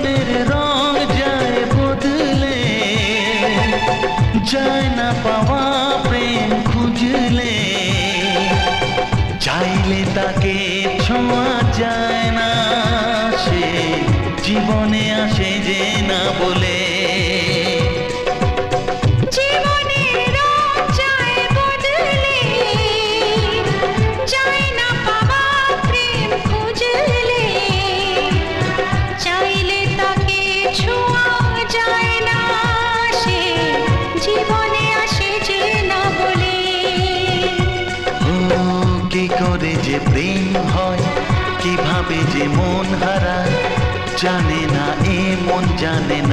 চাঁদের রং যায় বদলে। যায় না পাওয়া প্রেম খুঁজলে। চাইলে তাকে ছোঁয়া যায় না। সে জীবনে আসে যে না বলে। করে যে প্রেম হয় কীভাবে যে মন হারা জানে না এ মন জানে না